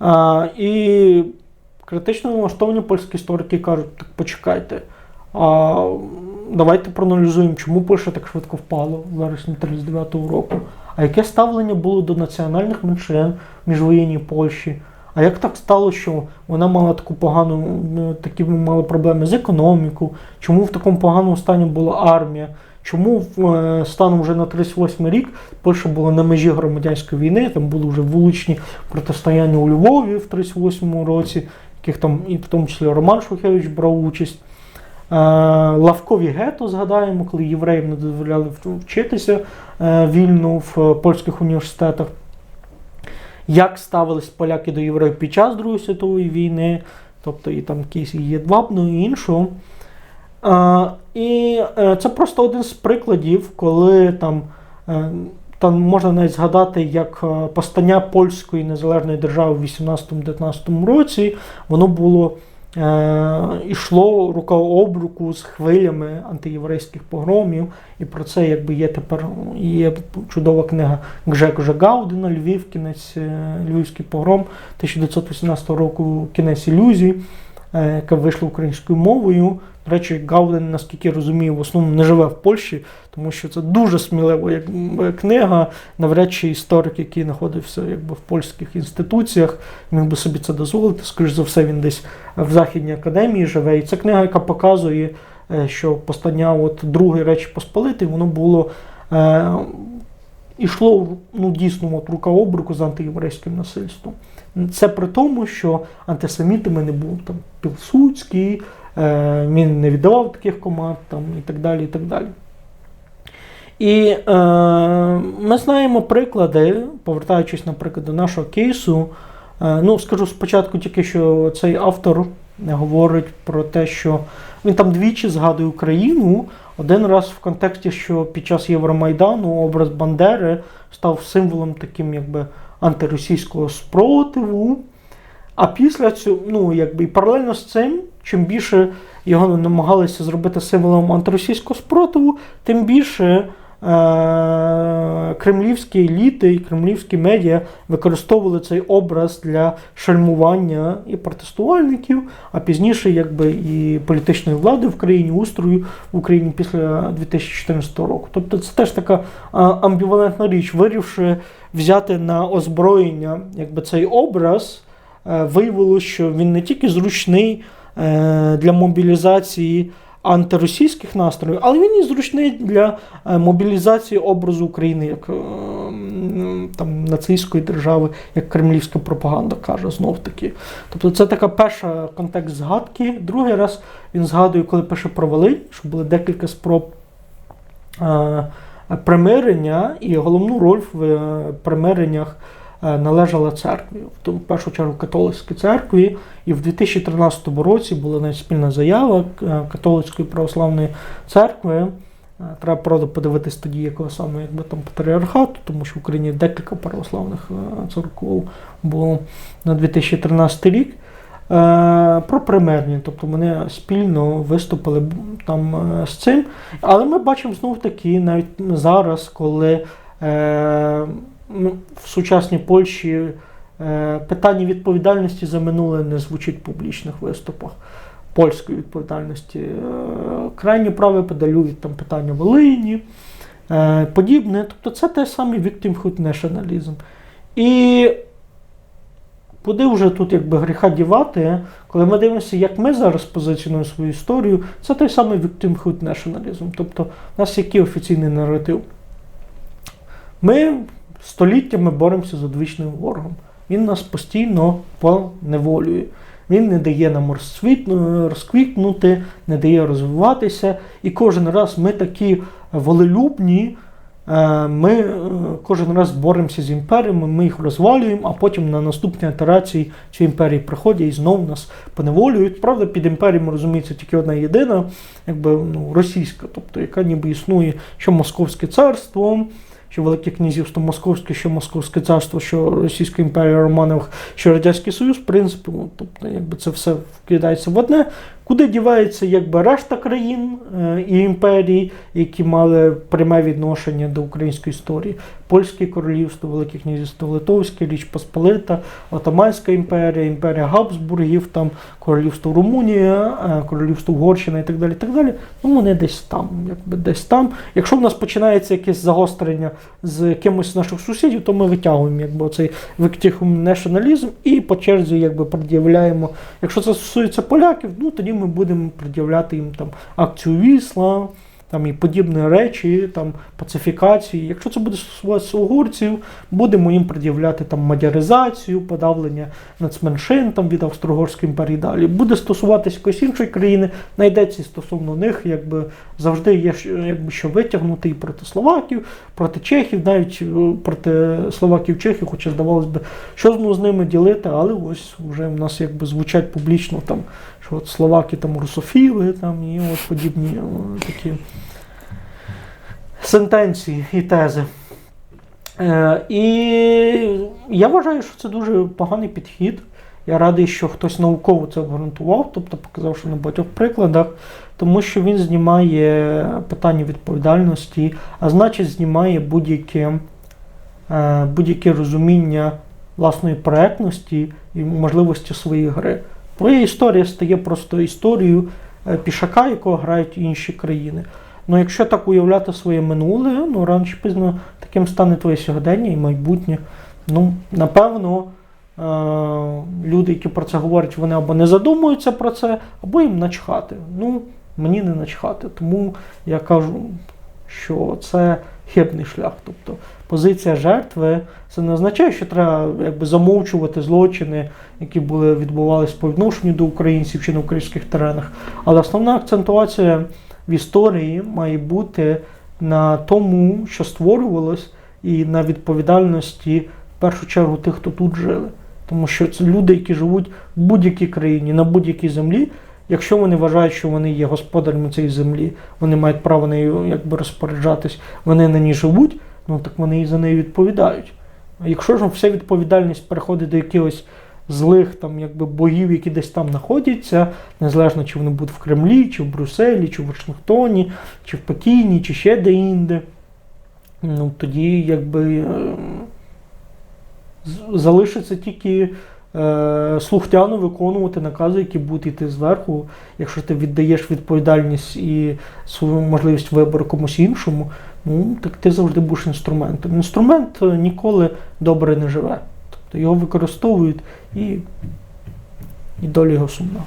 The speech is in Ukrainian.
А, І критично налаштовані польські історики кажуть, так почекайте. А давайте проаналізуємо, чому Польща так швидко впала в вересні 39-го року. А яке ставлення було до національних меншин міжвоєнній Польщі? А як так стало, що вона мала таку погану, ну, такі мала проблеми з економікою? Чому в такому поганому стані була армія? Чому е, станом вже на 38 рік Польща була на межі громадянської війни? Там були вже вуличні протистояння у Львові в 38 році, яких там і в тому числі Роман Шухевич брав участь. Е, Лавкові гето згадаємо, коли євреям не дозволяли вчитися е, вільно в польських університетах. Як ставились поляки до євреїв під час Другої світової війни, тобто і там якийсь Єдвабну і іншу. А, І е, це просто один з прикладів, коли там е, там можна навіть згадати, як е, постання польської незалежної держави в 18-19 році, воно було йшло рука об руку з хвилями антиєврейських погромів. І про це якби є тепер є чудова книга Гжек Гаудена Львів, кінець Львівський погром 1918 року Кінець ілюзій, яка вийшла українською мовою. До речі, Гауден, наскільки я розумію, в основному не живе в Польщі, тому що це дуже смілива як книга. Навряд чи історик, який знаходився якби, в польських інституціях, міг би собі це дозволити. Скоріше за все, він десь в Західній академії живе. І це книга, яка показує, е, що постання от Другої Речі Посполитої, воно було. Ішло ну, дійсно от, рука об руку з антиєврейським насильством. Це при тому, що антисемітами не був там Пілсуцький, Е, він не віддавав таких команд там, і так далі. І так далі. І е, ми знаємо приклади, повертаючись, наприклад, до нашого кейсу. Е, ну, скажу спочатку тільки, що цей автор говорить про те, що він там двічі згадує Україну. Один раз в контексті, що під час Євромайдану образ Бандери став символом таким якби антиросійського спротиву. А після цього, ну якби і паралельно з цим, чим більше його намагалися зробити символом антиросійського спротиву, тим більше кремлівські еліти і кремлівські медіа використовували цей образ для шальмування і протестувальників, а пізніше, якби і політичної влади в країні, устрою в Україні після 2014 року. Тобто це теж така амбівалентна річ, вирішивши взяти на озброєння якби цей образ. Е, виявилося, що він не тільки зручний е, для мобілізації антиросійських настроїв, але він і зручний для е, мобілізації образу України як там, нацистської держави, як кремлівська пропаганда каже знов таки. Тобто це така перша контекст згадки. Другий раз він згадує, коли пише про Волинь, що були декілька спроб. Примирення і головну роль в примиреннях Е, належала церкві, в першу чергу католицькій церкві. І в 2013 році була навіть спільна заява е, католицької православної церкви. Е, треба правда подивитись тоді, якого саме якби там патріархату, тому що в Україні декілька православних церков було на 2013 рік. Про примирення, тобто вони спільно виступили там з цим. Але ми бачимо знов таки навіть зараз, коли в сучасній Польщі е, питання відповідальності за минуле не звучить в публічних виступах. Польської відповідальності. Е, крайні прави подалюють там питання Волині, е, подібне. Тобто це те саме victimhood nationalism. І куди вже тут якби гріха дівати, коли ми дивимося, як ми зараз позиціонуємо свою історію, це той самий victimhood nationalism. Тобто, у нас який офіційний наратив? Ми століттями боремося з одвічним ворогом. Він нас постійно поневолює. Він не дає нам розквітнути, не дає розвиватися. І кожен раз ми такі волелюбні, е, ми е, кожен раз боремося з імперіями, ми їх розвалюємо, а потім на наступні операції ці імперії приходять і знову нас поневолюють. Правда, під імперією розуміється тільки одна єдина, якби ну, російська, тобто яка ніби існує, що Московське царство що Велике Князівство Московське, що Московське царство, що Російська імперія Романових, що Радянський Союз, в принципі, ну, тобто, якби це все вкидається в одне, куди дівається якби решта країн е, і імперій, які мали пряме відношення до української історії. Польське королівство, Велике князівство Литовське, Річ Посполита, Отоманська імперія, імперія Габсбургів, там королівство Румунія, е, королівство Угорщина і так далі. так далі. Ну, вони десь там, якби десь там. Якщо в нас починається якесь загострення з кимось з наших сусідів, то ми витягуємо якби, цей витягуємо націоналізм і по черзі якби, пред'являємо. Якщо це стосується поляків, ну тоді ми будемо пред'являти їм там акцію Вісла. Там і подібні речі, там пацифікації. Якщо це буде стосуватися угорців, будемо їм пред'являти там мадяризацію, подавлення нацменшин там від Австро-Угорської імперії далі. Буде стосуватися якоїсь іншої країни, знайдеться стосовно них, якби завжди є якби що витягнути і проти словаків, проти чехів, навіть е, проти словаків чехів, хоча здавалось би, що з ними ділити, але ось вже в нас якби звучать публічно там, що от словаки там русофіли, там і от подібні о, такі сентенції і тези. Е, і я вважаю, що це дуже поганий підхід. Я радий, що хтось науково це обґрунтував, тобто показавши на багатьох прикладах, тому що він знімає питання відповідальності, а значить, знімає будь-яке, е, будь-яке розуміння власної проектності і можливості своєї гри. Твоя історія стає просто історією е, пішака, якого грають інші країни. Ну, якщо так уявляти своє минуле, ну рано чи пізно таким стане твоє сьогодення і майбутнє. Ну, напевно, е- люди, які про це говорять, вони або не задумуються про це, або їм начхати. Ну, мені не начхати. Тому я кажу, що це хибний шлях. Тобто позиція жертви це не означає, що треба якби замовчувати злочини, які були відбувалися по відношенню до українців чи на українських теренах. Але основна акцентуація в історії має бути на тому, що створювалось, і на відповідальності в першу чергу тих, хто тут жили. Тому що це люди, які живуть в будь-якій країні, на будь-якій землі. Якщо вони вважають, що вони є господарями цієї землі, вони мають право нею якби розпоряджатись, вони на ній живуть, ну так вони і за нею відповідають. Якщо ж вся відповідальність переходить до якихось злих там, якби богів, які десь там знаходяться, незалежно чи вони будуть в Кремлі, чи в Брюсселі, чи в Вашингтоні, чи в Пекіні, чи ще де-інде, ну тоді якби е, залишиться тільки е, слухтяно виконувати накази, які будуть йти зверху. Якщо ти віддаєш відповідальність і свою можливість вибору комусь іншому, ну так ти завжди будеш інструментом. Інструмент е, ніколи добре не живе. Тобто його використовують і, і доля його сумна.